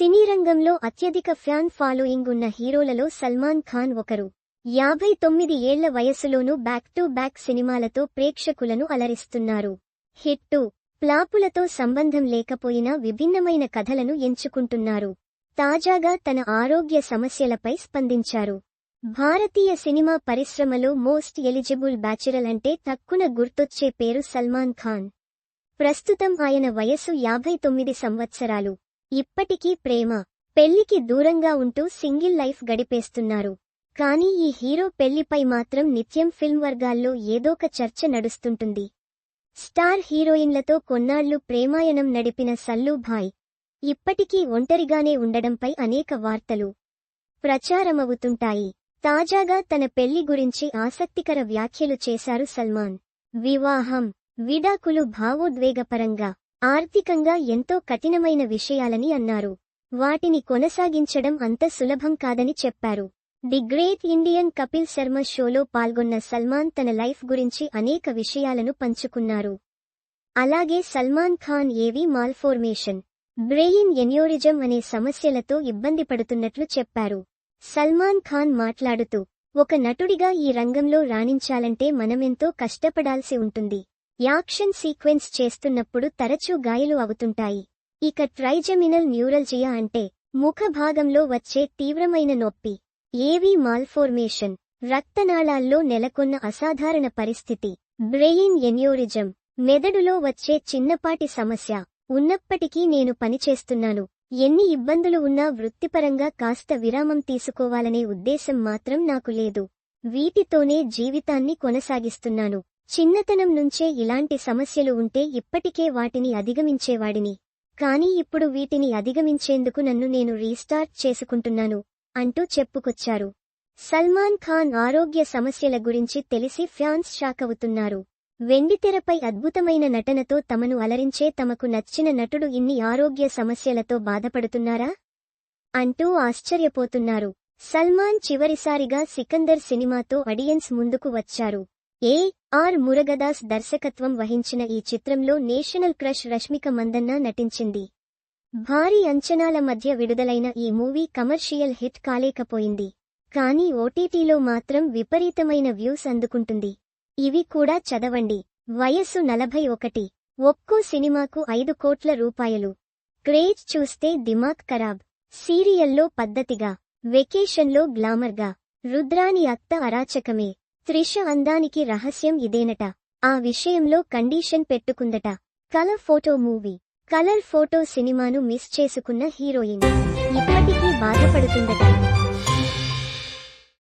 సినీ రంగంలో అత్యధిక fan following ఉన్న హీరోలలో సల్మాన్ ఖాన్ ఒకరు. యాభై తొమ్మిది ఏళ్ళ వయసులోనూ బ్యాక్ టు బ్యాక్ సినిమాలతో ప్రేక్షకులను అలరిస్తున్నారు. హిట్టు ప్లాపులతో సంబంధం లేకపోయినా విభిన్నమైన కథలను ఎంచుకుంటున్నారు. తాజాగా తన ఆరోగ్య సమస్యలపై స్పందించారు. భారతీయ సినిమా పరిశ్రమలో మోస్ట్ ఎలిజిబుల్ బ్యాచురల్ అంటే తక్కున గుర్తొచ్చే పేరు సల్మాన్ ఖాన్. ప్రస్తుతం ఆయన వయసు యాభై తొమ్మిది సంవత్సరాలు. ఇప్పటికీ ప్రేమ పెళ్ళికి దూరంగా ఉంటూ సింగిల్ లైఫ్ గడిపేస్తున్నారు. కానీ ఈ హీరో పెళ్ళిపై మాత్రం నిత్యం ఫిల్మ్ వర్గాల్లో ఏదోక చర్చ నడుస్తుంటుంది. స్టార్ హీరోయిన్లతో కొన్నాళ్ళు ప్రేమాయణం నడిపిన సల్లూభాయ్ ఇప్పటికీ ఒంటరిగానే ఉండడంపై అనేక వార్తలు ప్రచారమవుతుంటాయి. తాజాగా తన పెళ్ళి గురించి ఆసక్తికర వ్యాఖ్యలు చేశారు సల్మాన్. వివాహం విడాకులు భావోద్వేగపరంగా ఆర్థికంగా ఎంతో కఠినమైన విషయాలని అన్నారు. వాటిని కొనసాగించడం అంత సులభం కాదని చెప్పారు. The great Indian Kapil Sharma షోలో పాల్గొన్న సల్మాన్ తన లైఫ్ గురించి అనేక విషయాలను పంచుకున్నారు. అలాగే సల్మాన్ ఖాన్ ఏవి మాల్ఫోర్మేషన్ బ్రెయిన్ ఎన్యోరిజం అనే సమస్యలతో ఇబ్బంది పడుతున్నట్లు చెప్పారు. సల్మాన్ ఖాన్ మాట్లాడుతూ ఒక నటుడిగా ఈ రంగంలో రాణించాలంటే మనమెంతో కష్టపడాల్సి ఉంటుంది. యాక్షన్ సీక్వెన్స్ చేస్తున్నప్పుడు తరచూ గాయలు అవుతుంటాయి. ఇక ట్రైజమినల్ న్యూరల్జియా అంటే ముఖ భాగంలో వచ్చే తీవ్రమైన నొప్పి ఏవీ మాల్ఫోర్మేషన్ రక్తనాళాల్లో నెలకొన్న అసాధారణ పరిస్థితి. బ్రెయిన్ ఎన్యూరిజం మెదడులో వచ్చే చిన్నపాటి సమస్య. ఉన్నప్పటికీ నేను పనిచేస్తున్నాను. ఎన్ని ఇబ్బందులు ఉన్నా వృత్తిపరంగా కాస్త విరామం తీసుకోవాలనే ఉద్దేశం మాత్రం నాకు లేదు. వీటితోనే జీవితాన్ని కొనసాగిస్తున్నాను. చిన్నతనం నుంచే ఇలాంటి సమస్యలు ఉంటే ఇప్పటికే వాటిని అధిగమించేవాడిని. కానీ ఇప్పుడు వీటిని అధిగమించేందుకు నన్ను నేను రీస్టార్ట్ చేసుకుంటున్నాను అంటూ చెప్పుకొచ్చారు. సల్మాన్ ఖాన్ ఆరోగ్య సమస్యల గురించి తెలిసి ఫ్యాన్స్ షాకవుతున్నారు వెండితెరపై అద్భుతమైన నటనతో తమను అలరించే తమకు నచ్చిన నటుడు ఇన్ని ఆరోగ్య సమస్యలతో బాధపడుతున్నారా? అంటూ ఆశ్చర్యపోతున్నారు. సల్మాన్ చివరిసారిగా సికందర్ సినిమాతో అడియన్స్ ముందుకు వచ్చారు. ఏ. ఆర్. మురగదాస్ దర్శకత్వం వహించిన ఈ చిత్రంలో నేషనల్ క్రష్ రష్మిక మందన్న నటించింది. భారీ అంచనాల మధ్య విడుదలైన ఈ మూవీ కమర్షియల్ హిట్ కాలేకపోయింది. కానీ ఓటీటీలో మాత్రం విపరీతమైన వ్యూస్ అందుకుంటుంది. ఇవి కూడా చదవండి. వయస్సు నలభై ఒకటి. ఒక్కో సినిమాకు ఐదు కోట్ల రూపాయలు. క్రేజ్ చూస్తే దిమాక్ ఖరాబ్. సీరియల్లో పద్ధతిగా. వెకేషన్లో గ్లామర్గా. రుద్రాని అత్త అరాచకమే. త్రిష అందానికి రహస్యం ఇదేనట. ఆ విషయంలో condition పెట్టుకుందట. Colour photo movie. Colour photo సినిమాను మిస్ చేసుకున్న హీరోయిన్. ఇప్పటికీ బాధపడుతుందట.